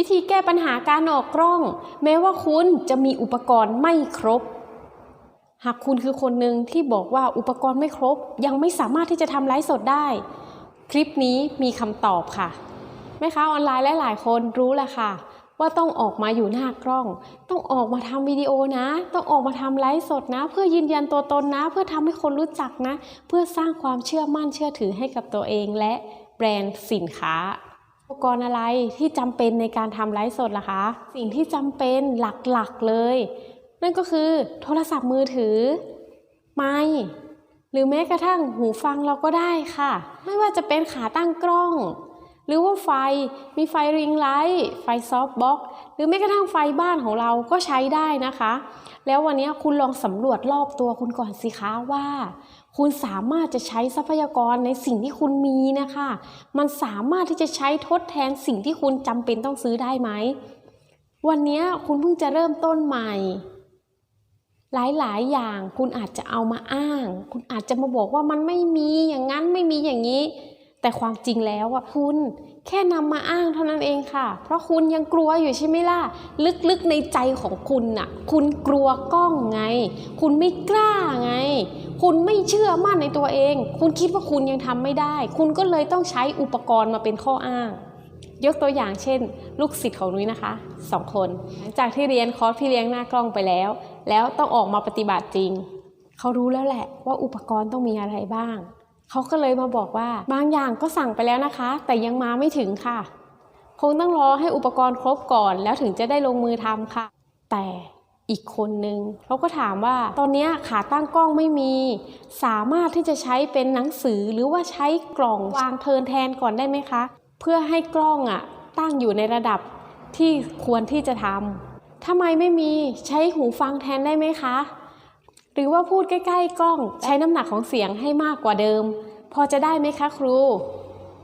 วิธีแก้ปัญหาการออกกล้อง แม้ว่าคุณจะมีอุปกรณ์ไม่ครบ หากคุณคือคนหนึ่งที่บอกว่าอุปกรณ์ไม่ครบ ยังไม่สามารถที่จะทำไลฟ์สดได้ คลิปนี้มีคำตอบค่ะแม่ค้าออนไลน์หลายๆคนรู้แหละค่ะ ว่าต้องออกมาอยู่หน้ากล้อง ต้องออกมาทำวิดีโอนะ ต้องออกมาทำไลฟ์สดนะ เพื่อยืนยันตัวตนนะ เพื่อทำให้คนรู้จักนะ เพื่อสร้างความเชื่อมั่นเชื่อถือให้กับตัวเองและแบรนด์สินค้า อุปกรณ์อะไรที่จำเป็นในการทำไลฟ์สดล่ะคะ สิ่งที่จำเป็นหลักๆเลย นั่นก็คือโทรศัพท์มือถือ ไมค์หรือแม้กระทั่งหูฟังเราก็ได้ค่ะ ไม่ว่าจะเป็นขาตั้งกล้อง หรือว่าไฟมีไฟริงไลท์ไฟซอฟต์บ็อกหรือแม้กระทั่งไฟบ้านของเราก็ใช้ได้นะคะ แล้ววันนี้คุณลองสำรวจรอบตัวคุณก่อนสิคะว่า คุณสามารถจะใช้ทรัพยากรในสิ่งที่คุณมีนะคะ มันสามารถที่จะใช้ทดแทนสิ่งที่คุณจำเป็นต้องซื้อได้ไหมวันนี้คุณเพิ่งจะเริ่มต้นใหม่หลาย ๆ อย่างคุณอาจจะเอามาอ้าง คุณอาจจะมาบอกว่ามันไม่มีอย่างนั้นไม่มีอย่างนี้ แต่ความจริงแล้วอะคุณแค่นำมาอ้างเท่านั้นเองค่ะ เพราะคุณยังกลัวอยู่ใช่ไหมล่ะ ลึกๆในใจของคุณน่ะ คุณกลัวกล้องไง คุณไม่กล้าไง คุณไม่เชื่อมั่นในตัวเอง คุณคิดว่าคุณยังทำไม่ได้ คุณก็เลยต้องใช้อุปกรณ์มาเป็นข้ออ้าง ยกตัวอย่างเช่น ลูกศิษย์ของนุ้ยนะคะสองคนหลังจากที่เรียนคอร์สพี่เลี้ยงหน้ากล้องไปแล้ว แล้วต้องออกมาปฏิบัติจริง เขารู้แล้วแหละว่าอุปกรณ์ต้องมีอะไรบ้าง เขาก็เลยมาบอกว่าบางอย่างก็สั่งไปแล้วนะคะ แต่ยังมาไม่ถึงค่ะ คงต้องรอให้อุปกรณ์ครบก่อนแล้วถึงจะได้ลงมือทำค่ะ แต่อีกคนนึงเขาก็ถามว่าตอนนี้ขาตั้งกล้องไม่มี สามารถที่จะใช้เป็นหนังสือหรือว่าใช้กล่องวางเทินแทนก่อนได้ไหมคะ เพื่อให้กล้องอะตั้งอยู่ในระดับที่ควรที่จะทำทำไมไม่มีใช้หูฟังแทนได้ไหมคะ หรือว่าพูดใกล้ๆกล้องใช้น้ำหนักของเสียงให้มากกว่าเดิม พอจะได้ไหมคะครู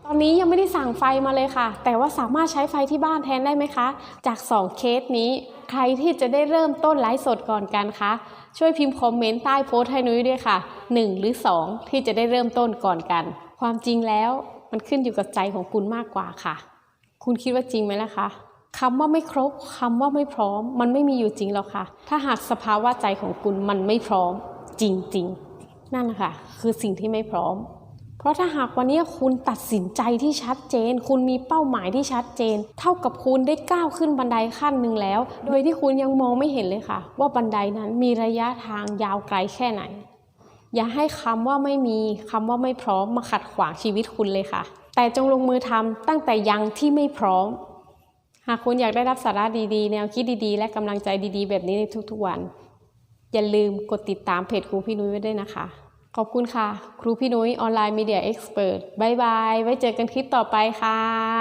ตอนนี้ยังไม่ได้สั่งไฟมาเลยค่ะ แต่ว่าสามารถใช้ไฟที่บ้านแทนได้ไหมคะ จาก 2 เคสนี้ ใครที่จะได้เริ่มต้นไลฟ์สดก่อนกันคะ ช่วยพิมพ์คอมเมนต์ใต้โพสต์ให้นุ้ยด้วยค่ะ 1 หรือ 2 ที่จะได้เริ่มต้นก่อนกัน ความจริงแล้วมันขึ้นอยู่กับใจของคุณมากกว่าค่ะ คุณคิดว่าจริงไหมล่ะคะ คำว่าไม่ครบคำว่าไม่พร้อม มันไม่มีอยู่จริงหรอกค่ะ ถ้าหากสภาวะใจของคุณมันไม่พร้อมจริงๆ นั่นแหละค่ะ คือสิ่งที่ไม่พร้อม เพราะถ้าหากวันนี้คุณตัดสินใจที่ชัดเจน คุณมีเป้าหมายที่ชัดเจน เท่ากับคุณได้ก้าวขึ้นบันไดขั้นหนึ่งแล้ว โดยที่คุณยังมองไม่เห็นเลยค่ะ ว่าบันไดนั้นมีระยะทางยาวไกลแค่ไหน อย่าให้คำว่าไม่มีคำว่าไม่พร้อมมาขัดขวางชีวิตคุณเลยค่ะ แต่จงลงมือทำตั้งแต่ยังที่ไม่พร้อม หากคุณอยากได้รับสาระดีๆ แนวคิดดีๆ และกำลังใจดีๆ แบบนี้ในทุกๆวัน อย่าลืมกดติดตามเพจครูพี่นุ้ยไว้ด้วยนะคะ ขอบคุณค่ะ ครูพี่นุ้ยออนไลน์มีเดียเอ็กซ์เพรสบายบาย ไว้เจอกันคลิปต่อไปค่ะ